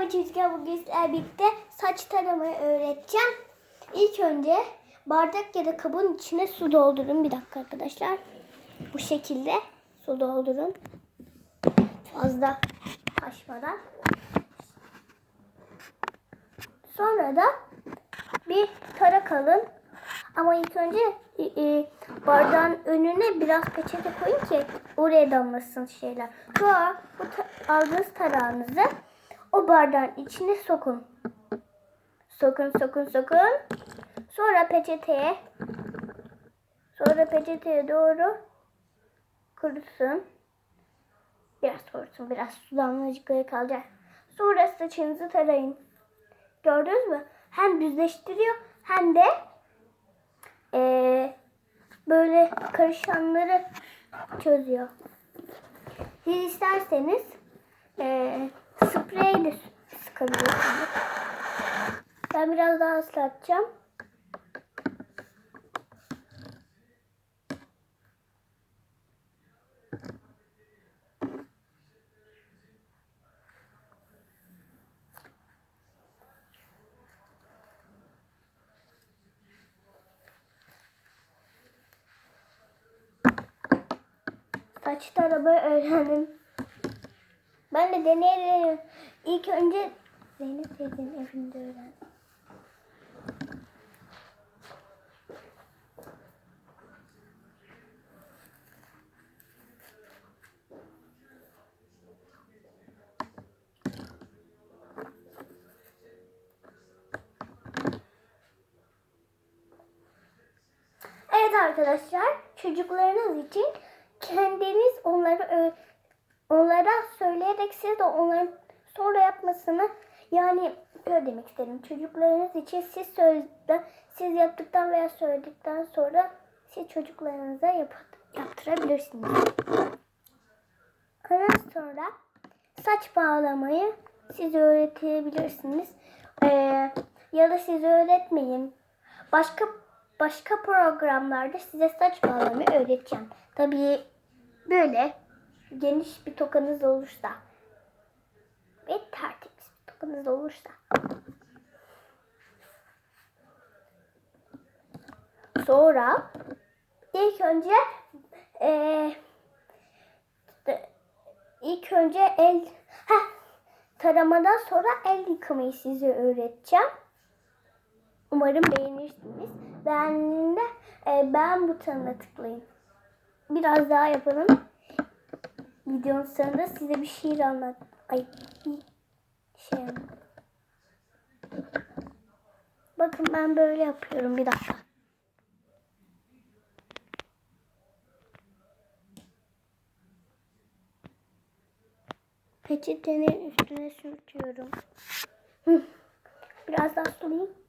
Merhaba çocuklar bugün sizlerle birlikte saç taramayı öğreteceğim. İlk önce bardak ya da kabın içine su doldurun. Bir dakika arkadaşlar. Bu şekilde su doldurun. Fazla taşmadan. Sonra da bir tarak alın. Ama ilk önce e, e, bardağın önüne biraz peçete koyun ki oraya damlasın şeyler. Sonra bu ta- aldığınız tarağınızı o bardağın içine sokun. Sokun sokun sokun. Sonra peçeteye sonra peçeteye doğru kurusun. Biraz kurusun. Biraz su damlacıkları kalacak. Sonra saçınızı tarayın. Gördünüz mü? Hem düzleştiriyor hem de eee, böyle karışanları çözüyor. Siz isterseniz eee sprey de. Ben biraz daha ıslatacağım. Saç taramayı öğrendim. Ben de deneyelim. İlk önce Zeynep teyzenin evinde öğrendim. Evet arkadaşlar, çocuklarınız için kendiniz onları ö- onlara söyleyerek siz de onların sonra yapmasını yani öyle demek istedim. Çocuklarınız için siz söyledi, siz yaptıktan veya söyledikten sonra siz çocuklarınıza yap, yaptırabilirsiniz. Ondan sonra saç bağlamayı siz öğretebilirsiniz. Ee, ya da siz öğretmeyin. Başka başka programlarda size saç bağlamayı öğreteceğim. Tabii böyle geniş bir tokanız olursa ve tertemiz bir tokanız olursa. Sonra ilk önce de- ilk önce el heh, taramadan sonra el yıkamayı size öğreteceğim. Umarım beğenirsiniz. Beğendiğinde e, beğen butonuna tıklayın. Biraz daha yapalım. Videonun sonunda size bir şiir anlat. Ay şey. Bakın ben böyle yapıyorum. Bir dakika. Peçetenin üstüne sürtüyorum. Biraz daha sulayayım.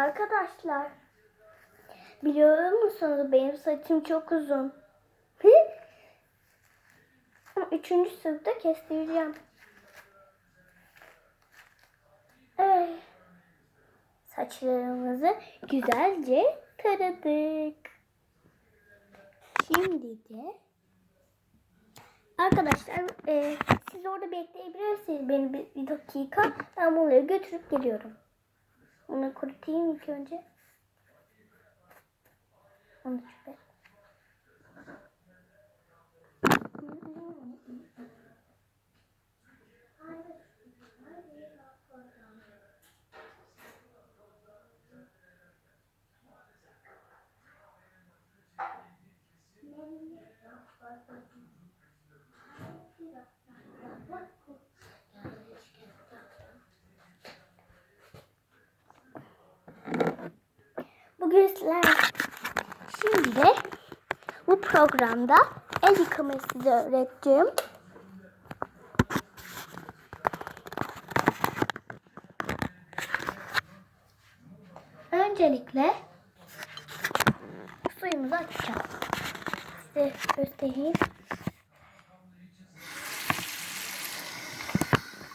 Arkadaşlar biliyor musunuz benim saçım çok uzun. Üçüncü sınıfta kestireceğim. Ay. Saçlarımızı güzelce taradık. Şimdi de Arkadaşlar e, siz orada bekleyebilirsiniz beni bir, bir dakika. Ben bunları götürüp geliyorum. Bunu kurutayım ilk önce. Onu şöyle. Sizler şimdi bu programda el yıkamayı size öğreteceğim. Öncelikle suyumuzu açacağız. Size göstereyim.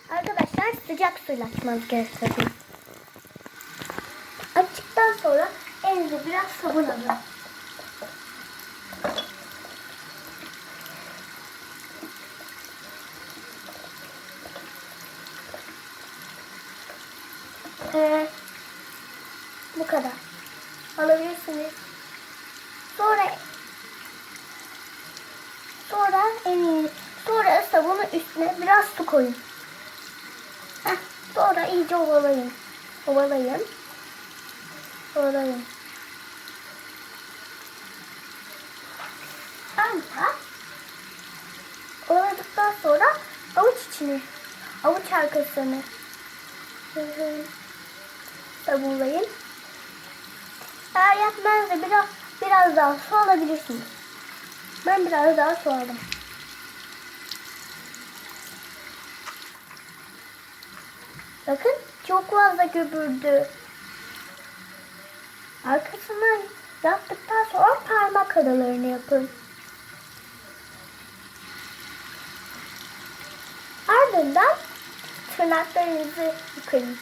Arkadaşlar sıcak suyla açmanız gerekiyor. Açtıktan sonra elinize biraz sabun alın. Ee, bu kadar. Alabilirsiniz. Sonra sonra elini sonra sabunun üstüne biraz su koyun. Heh, sonra iyice ovalayın. Ovalayın. Ovalayın. Sonra ovaladıktan sonra avuç içini, avuç arkasını sabunlayın. Eğer yetmezse biraz biraz daha su alabilirsiniz. Ben biraz daha su aldım. Bakın çok fazla göbürdü. Arkasından yaptıktan sonra parmak aralarını yapın. Ardından tırnaklarınızı yıkayın.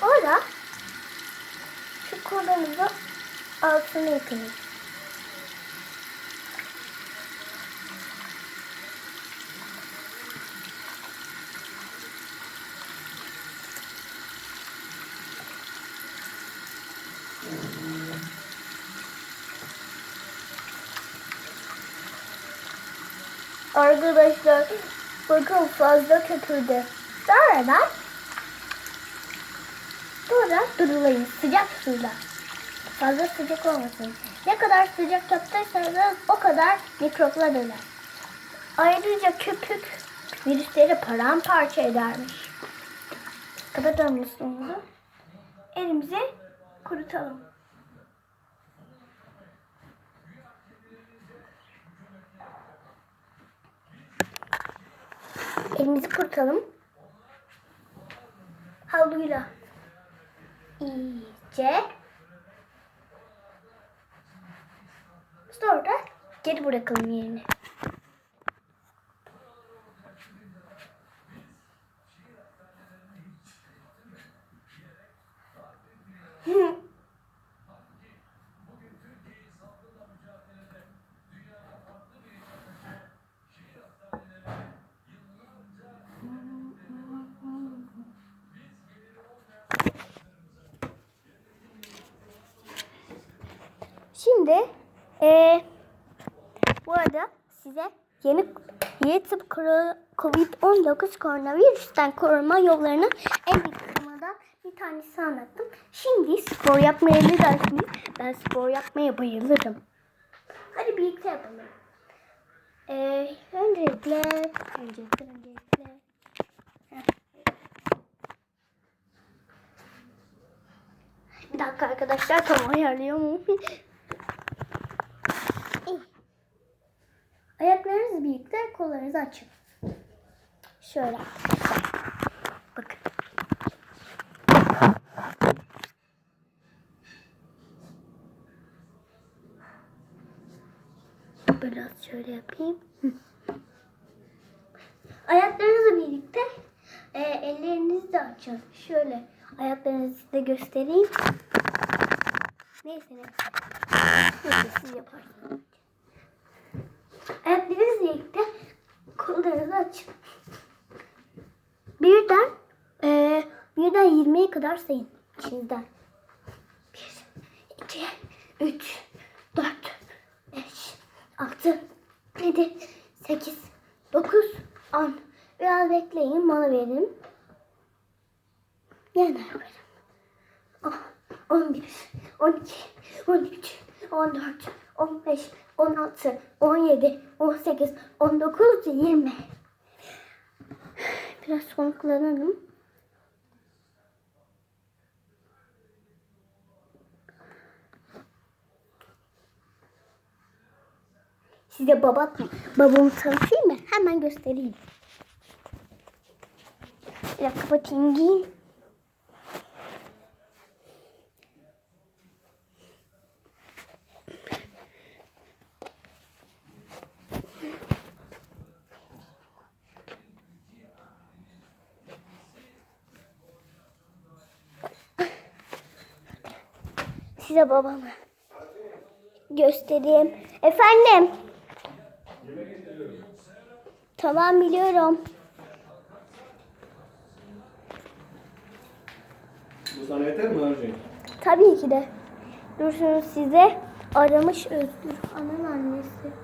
Sonra şu kolunuzu altını yıkayın. Arkadaşlar bakın fazla köpürdü. Sonradan sonra durulayın sıcak suyla. Fazla sıcak olmasın. Ne kadar sıcak yaptıysanız o kadar mikroplar öler. Ayrıca köpük virüsleri paramparça edermiş. Kapatalım musluğumuzu. Elimizi kurutalım. Elimizi kurutalım. Havluyla iyice sonra geri bırakalım yerine. Şimdi eee bu arada size yeni yeni tıp koro- COVID-19 koronavirüsten korunma yollarını en ilk kısmında bir tanesi anlattım. Şimdi spor yapmaya ne dersiniz? Ben spor yapmaya bayılırım. Hadi birlikte yapalım. Ee, öncelikle, öncelikle, öncelikle. Bir dakika arkadaşlar tam ayarlıyorum. İyi. Ayaklarınızı birlikte kollarınızı açın. Şöyle. Bakın. Biraz şöyle yapayım. Ayaklarınızı birlikte e, ellerinizi de açın. Şöyle ayaklarınızı da göstereyim. Neyse neyse. Neyse siz yaparsınız. Ayaklarınızla birlikte kollarınızı açın. Birden e, birden 20'ye kadar sayın içinizden. 1, 2, 3, 4, 5, 6, 7, 8, 9, 10. Biraz bekleyin bana verin. Yeniden. Oh, 11, 12, 13, 14, 15, 16, 17, 18, 19, 20. Biraz soluklanalım. Size baba, babamı tanıtayım mı? Hemen göstereyim. Bir dakika size babamı göstereyim. Efendim. Tamam biliyorum. Bu sana yeter mi Arjun? Tabii ki de. Dursun size aramış Özgür. Anın annesi.